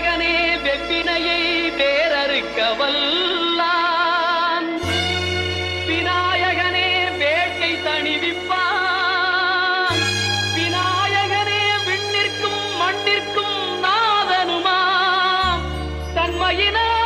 நாயகனே வெப்பினையை பேரறுக்க வல்லான் விநாயகனே வேட்டை தணிவிப்பான். விநாயகனே விண்ணிற்கும் மண்ணிற்கும் நாதனுமாம். தன்மையினார்